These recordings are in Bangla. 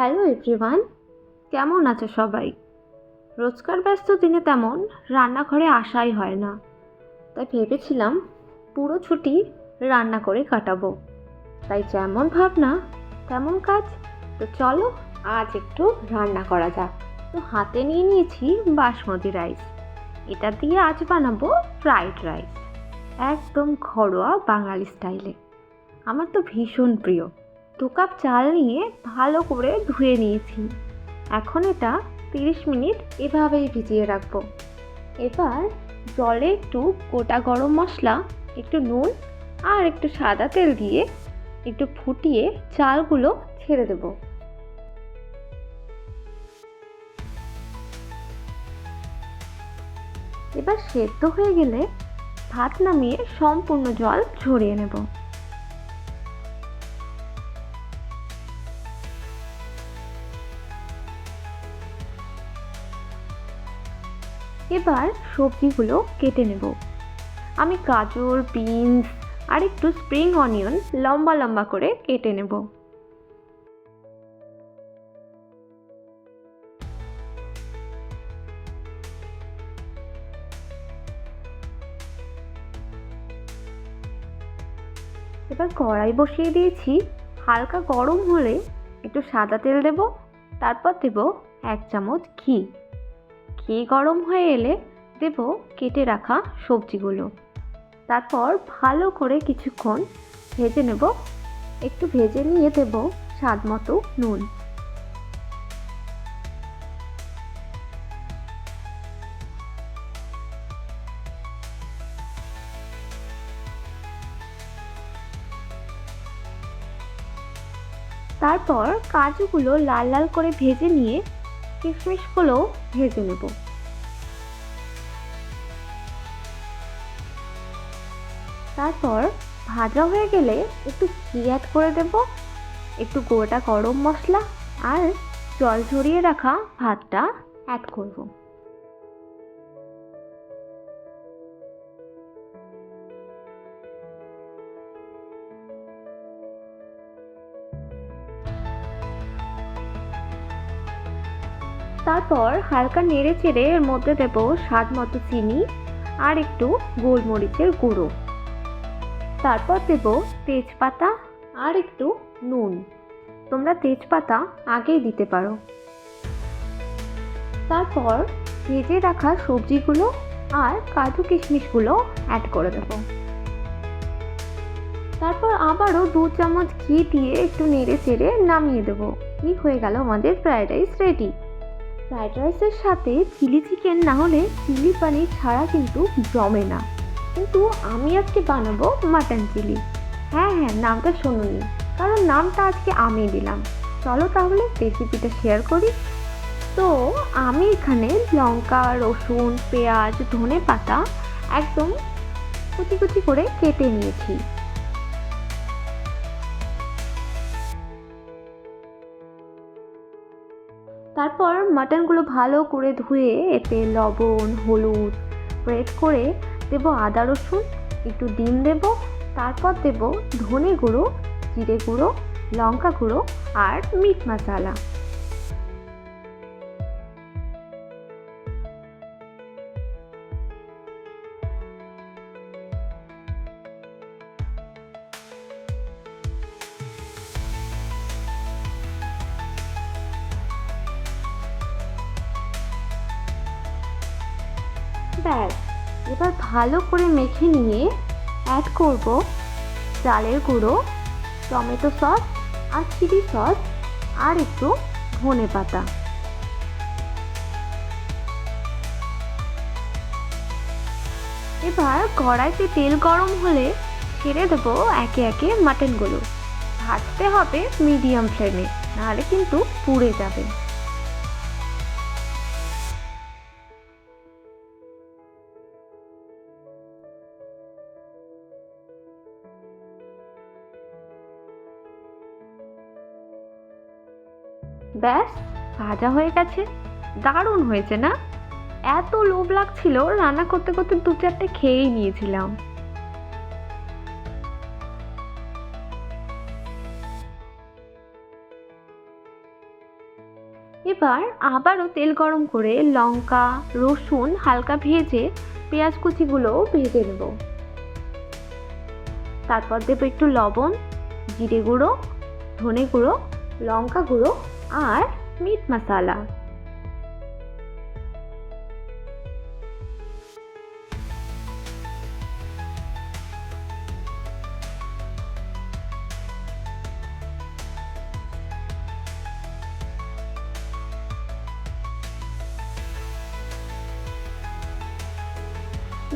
হ্যালো এভরিওয়ান, কেমন আছো সবাই? রোজকার ব্যস্ত দিনে তেমন রান্নাঘরে আসাই হয় না। তাই ভেবেছিলাম পুরো ছুটি রান্না করে কাটাবো। তাই যেমন ভাবনা, তেমন কাজ। তো চলো আজ একটু রান্না করা যাক। তো হাতে নিয়ে নিয়েছি বাসমতি রাইস। এটা দিয়ে আজ বানাবো ফ্রাইড রাইস। একদম ঘরোয়া বাঙালি স্টাইলে। আমার তো ভীষণ প্রিয়। দু কাপ চাল নিয়ে ভালো করে ধুয়ে নিয়েছি। এখন এটা তিরিশ মিনিট এভাবেই ভিজিয়ে রাখব। এবার জলে একটু গোটা গরম মশলা, একটু নুন আর একটু সাদা তেল দিয়ে একটু ফুটিয়ে চালগুলো ছেড়ে দেব। এবার সেদ্ধ হয়ে গেলে ভাত নামিয়ে সম্পূর্ণ জল ঝরিয়ে নেব। এবার সবজিগুলো কেটে নেব। আমি গাজর, বিনস আর একটু স্প্রিং অনিয়ন লম্বা লম্বা করে কেটে নেব। এবার কড়াই বসিয়ে দিয়েছি। হালকা গরম হলে একটু সাদা তেল দেব, তারপর দেব এক চামচ ঘি। ঘি গরম হয়ে এলে দেব কেটে রাখা সবজিগুলো। তারপর ভালো করে কিছুক্ষণ ভেজে নেব। একটু ভেজে নিয়ে দেব স্বাদ মতো নুন। তারপর কাজুগুলো লাল লাল করে ভেজে নিয়ে কিশমিশগুলো ভেজে নেব। তারপর ভাজা হয়ে গেলে একটু ঘি অ্যাড করে দেব, একটু গোটা গরম মশলা আর জল ঝরিয়ে রাখা ভাতটা অ্যাড করব। তারপর হালকা নেড়ে চেড়ে এর মধ্যে দেব স্বাদ মতো চিনি আর একটু গোলমরিচের গুঁড়ো। তারপর দেব তেজপাতা আর একটু নুন। তোমরা তেজপাতা আগেই দিতে পারো। তারপর ভেজে রাখা সবজিগুলো আর কাজু কিশমিশগুলো অ্যাড করে দেব। তারপর আবারও দু চামচ ঘি দিয়ে একটু নেড়ে চেড়ে নামিয়ে দেবো। এই হয়ে গেল আমাদের ফ্রাইড রাইস রেডি ফ্রাইড রাইসের সাথে চিলি চিকেন না হলে চিলি পানির ছাড়া কিন্তু জমে না। কিন্তু আমি আজকে বানাবো মাটন চিলি। হ্যাঁ হ্যাঁ নামটা শুনুনি। কারণ নামটা আজকে আমি দিলাম। চলো তাহলে রেসিপিটা শেয়ার করি। তো আমি এখানে লঙ্কা, রসুন, পেঁয়াজ ধনে পাতা একদম কুচি কুচি করে কেটে নিয়েছি। তারপর মাটনগুলো ভালো করে ধুয়ে এতে লবণ, হলুদ স্প্রেড করে দেব আদা, রসুন, একটু ডিম দেব, তারপর দেব ধনে গুঁড়ো, জিরে গুঁড়ো, লঙ্কা গুঁড়ো আর মিট মশলা। ব্যাস, এবার ভালো করে মেখে নিয়ে অ্যাড করব চালের গুঁড়ো, টমেটো সস আর চিলি সস আর একটু ধনে পাতা। এবার কড়াইতে তেল গরম হলে ছেড়ে দেবো একে একে মাটনগুলো ভাজতে হবে মিডিয়াম ফ্লেমে নাহলে কিন্তু পুড়ে যাবে। ব্যাস, ভাজা হয়ে গেছে। দারুণ হয়েছে না? এত লোভ লাগছিল, রান্না করতে করতে দু চারটে খেয়েই নিয়েছিলাম এবার আবারও তেল গরম করে লঙ্কা, রসুন হালকা ভেজে পেঁয়াজ কুচিগুলোও ভেজে নেব। তারপর দেবো একটু লবণ, জিরে গুঁড়ো, ধনে গুঁড়ো, লঙ্কা গুঁড়ো আর মিট মশলা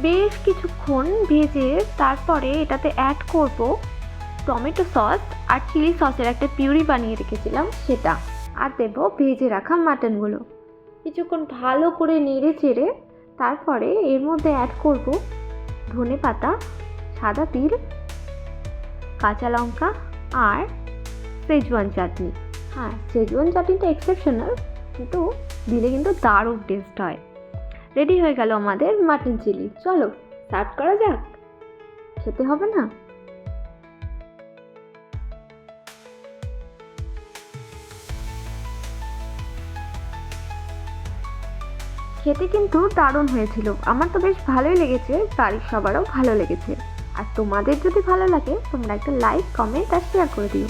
বেশ কিছুক্ষণ ভেজে তারপরে এটাতে অ্যাড করব টমেটো সস আর চিলি সসের একটা পিউরি বানিয়ে রেখেছিলাম সেটা। আর দেবো ভেজে রাখা মাটনগুলো। কিছুক্ষণ ভালো করে নেড়ে চেড়ে তারপরে এর মধ্যে অ্যাড করব ধনে পাতা, সাদা তিল, কাঁচা লঙ্কা আর সেজওয়ান চাটনি হ্যাঁ সেজওয়ান চাটনিটা এক্সেপশনাল কিন্তু দিলে কিন্তু দারুণ টেস্ট হয়। রেডি হয়ে গেল আমাদের মাটন চিলি চলো সার্ভ করা যাক। খেতে হবে না? খেতে কিন্তু দারুণ হয়েছিল। আমার তো বেশ ভালোই লেগেছে, বাড়ির সবারও ভালো লেগেছে। আর তোমাদের যদি ভালো লাগে, তোমরা একটা লাইক কমেন্ট আর শেয়ার করে দিও।